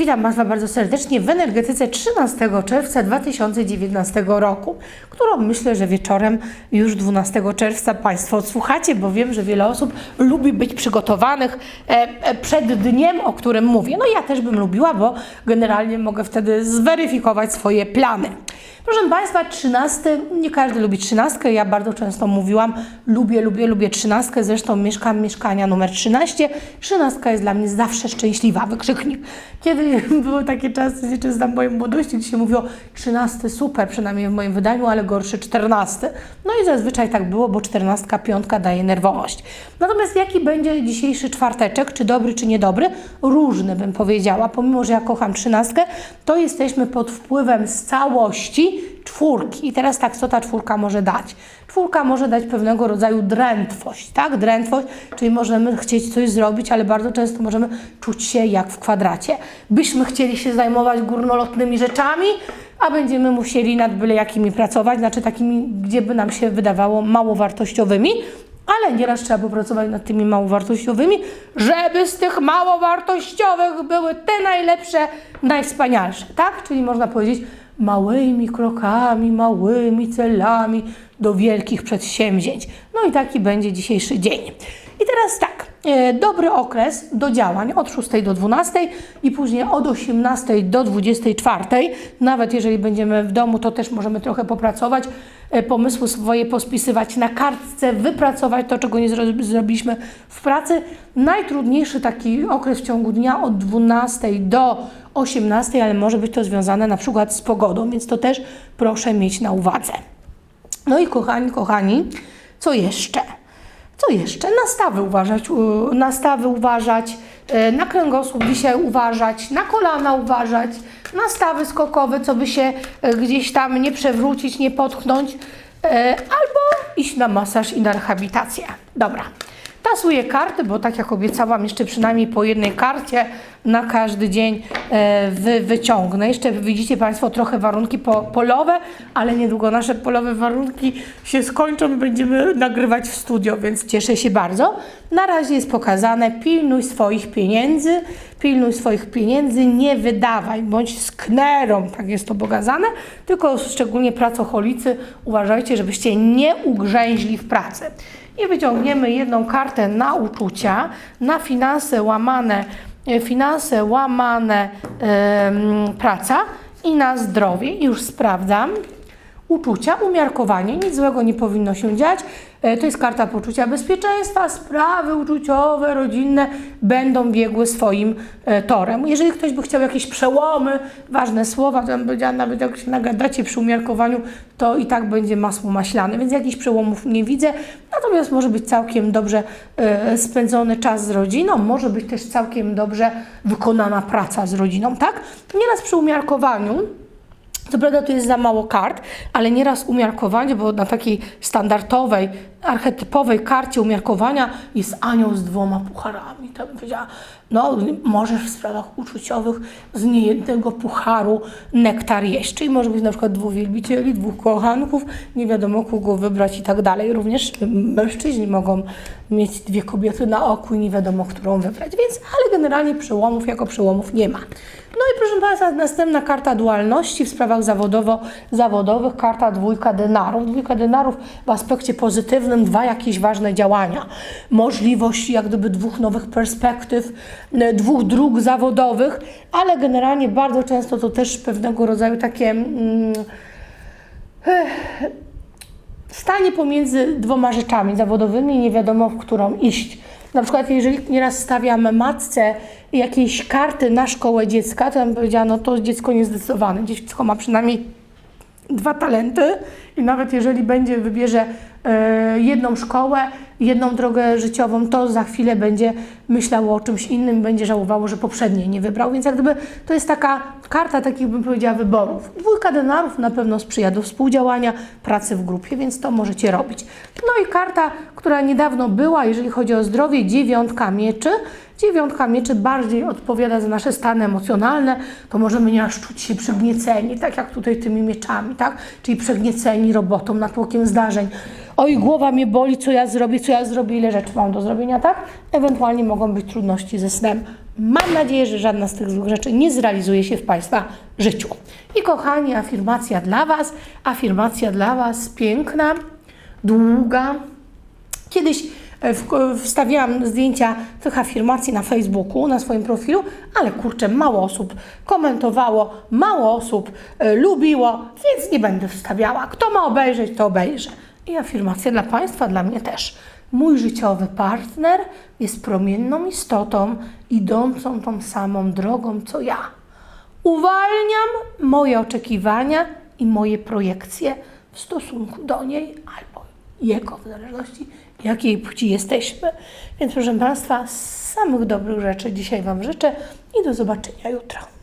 Witam Państwa bardzo serdecznie w energetyce 13 czerwca 2019 roku, którą myślę, że wieczorem już 12 czerwca Państwo odsłuchacie, bo wiem, że wiele osób lubi być przygotowanych e, e, przed dniem, o którym mówię. No ja też bym lubiła, bo generalnie mogę wtedy zweryfikować swoje plany. Proszę Państwa, 13, nie każdy lubi 13, ja bardzo często mówiłam, lubię, lubię, lubię 13, zresztą mieszkam mieszkania numer 13. 13 jest dla mnie zawsze szczęśliwa, wykrzyknik. Kiedy były takie czasy, jeszcze znam mojej młodości, gdzie się mówiło 13 super, przynajmniej w moim wydaniu, ale gorszy 14. No i zazwyczaj tak było, bo 14, piątka daje nerwowość. Natomiast jaki będzie dzisiejszy czwarteczek, czy dobry, czy niedobry? Różny bym powiedziała, pomimo, że ja kocham 13, to jesteśmy pod wpływem z całości czwórki. I teraz tak, co ta czwórka może dać? Czwórka może dać pewnego rodzaju drętwość, tak? Drętwość, czyli możemy chcieć coś zrobić, ale bardzo często możemy czuć się jak w kwadracie. Byśmy chcieli się zajmować górnolotnymi rzeczami, a będziemy musieli nad byle jakimi pracować, znaczy takimi, gdzie by nam się wydawało mało wartościowymi, ale nieraz trzeba popracować nad tymi małowartościowymi, żeby z tych małowartościowych były te najlepsze, najwspanialsze, tak? Czyli można powiedzieć małymi krokami, małymi celami do wielkich przedsięwzięć. No i taki będzie dzisiejszy dzień. I teraz tak, e, dobry okres do działań od 6 do 12 i później od 18 do 24. Nawet jeżeli będziemy w domu, to też możemy trochę popracować, pomysły swoje pospisywać na kartce, wypracować to, czego nie zro- zrobiliśmy w pracy. Najtrudniejszy taki okres w ciągu dnia od 12 do 18, ale może być to związane na przykład z pogodą, więc to też proszę mieć na uwadze. No i kochani, kochani, co jeszcze? Co jeszcze? Nastawy uważać, nastawy uważać, e, na kręgosłup dzisiaj uważać, na kolana uważać, nastawy skokowe, co by się e, gdzieś tam nie przewrócić, nie potknąć, e, albo iść na masaż i na rehabilitację. Dobra. Tasuję karty, bo tak jak obiecałam, jeszcze przynajmniej po jednej karcie na każdy dzień e, wy, wyciągnę. Jeszcze widzicie Państwo trochę warunki po, polowe, ale niedługo nasze polowe warunki się skończą będziemy nagrywać w studio, więc cieszę się bardzo. Na razie jest pokazane, pilnuj swoich pieniędzy, pilnuj swoich pieniędzy, nie wydawaj, bądź sknerą, tak jest to pokazane, tylko szczególnie pracocholicy uważajcie, żebyście nie ugrzęźli w pracy i wyciągniemy jedną kartę na uczucia, na finanse łamane, e, finanse łamane em, praca i na zdrowie. Już sprawdzam. Uczucia, umiarkowanie, nic złego nie powinno się dziać. E, To jest karta poczucia bezpieczeństwa, sprawy uczuciowe, rodzinne będą biegły swoim e, torem. Jeżeli ktoś by chciał jakieś przełomy, ważne słowa, to powiedziała, nawet jak się nagadacie przy umiarkowaniu, to i tak będzie masło maślane, więc jakichś przełomów nie widzę. Natomiast może być całkiem dobrze e, spędzony czas z rodziną, może być też całkiem dobrze wykonana praca z rodziną, tak? Nieraz przy umiarkowaniu co prawda tu jest za mało kart, ale nieraz umiarkowanie, bo na takiej standardowej, archetypowej karcie umiarkowania jest anioł z dwoma pucharami. Bym powiedziała, no możesz w sprawach uczuciowych z niejednego pucharu nektar jeść. Czyli może być na przykład dwóch wielbicieli, dwóch kochanków, nie wiadomo kogo wybrać i tak dalej. Również mężczyźni mogą mieć dwie kobiety na oku i nie wiadomo, którą wybrać. Więc, ale generalnie przełomów jako przełomów nie ma. No i proszę Państwa, następna karta dualności w sprawach zawodowo, zawodowych, karta dwójka denarów. Dwójka denarów w aspekcie pozytywnym, dwa jakieś ważne działania. Możliwość jak gdyby dwóch nowych perspektyw, e, dwóch dróg zawodowych, ale generalnie bardzo często to też pewnego rodzaju takie... Mm, stanie pomiędzy dwoma rzeczami zawodowymi, nie wiadomo w którą iść. Na przykład, jeżeli nieraz stawiam matce jakieś karty na szkołę dziecka, to ja bym powiedziała, no to dziecko niezdecydowane. Dziecko ma przynajmniej dwa talenty i nawet jeżeli będzie, wybierze jedną szkołę, jedną drogę życiową, to za chwilę będzie myślało o czymś innym, będzie żałowało, że poprzedniej nie wybrał. Więc jak gdyby to jest taka karta takich, bym powiedziała, wyborów. Dwójka denarów na pewno sprzyja do współdziałania, pracy w grupie, więc to możecie robić. No i karta, która niedawno była, jeżeli chodzi o zdrowie, dziewiątka mieczy. Dziewiątka mieczy bardziej odpowiada za nasze stany emocjonalne, to możemy nieraz czuć się przygnieceni, tak jak tutaj tymi mieczami, tak? Czyli przygnieceni robotą, natłokiem zdarzeń. Oj, głowa mnie boli, co ja zrobię, co ja zrobię, ile rzeczy mam do zrobienia, tak? Ewentualnie mogą być trudności ze snem. Mam nadzieję, że żadna z tych dwóch rzeczy nie zrealizuje się w Państwa życiu. I kochani, afirmacja dla Was, afirmacja dla Was piękna, długa. Kiedyś e, wstawiałam zdjęcia tych afirmacji na Facebooku, na swoim profilu, ale kurczę, mało osób komentowało, mało osób e, lubiło, więc nie będę wstawiała. Kto ma obejrzeć, to obejrzy. I afirmacja dla Państwa, dla mnie też. Mój życiowy partner jest promienną istotą, idącą tą samą drogą co ja. Uwalniam moje oczekiwania i moje projekcje w stosunku do niej albo jego, w zależności jakiej płci jesteśmy. Więc proszę Państwa, samych dobrych rzeczy dzisiaj Wam życzę i do zobaczenia jutro.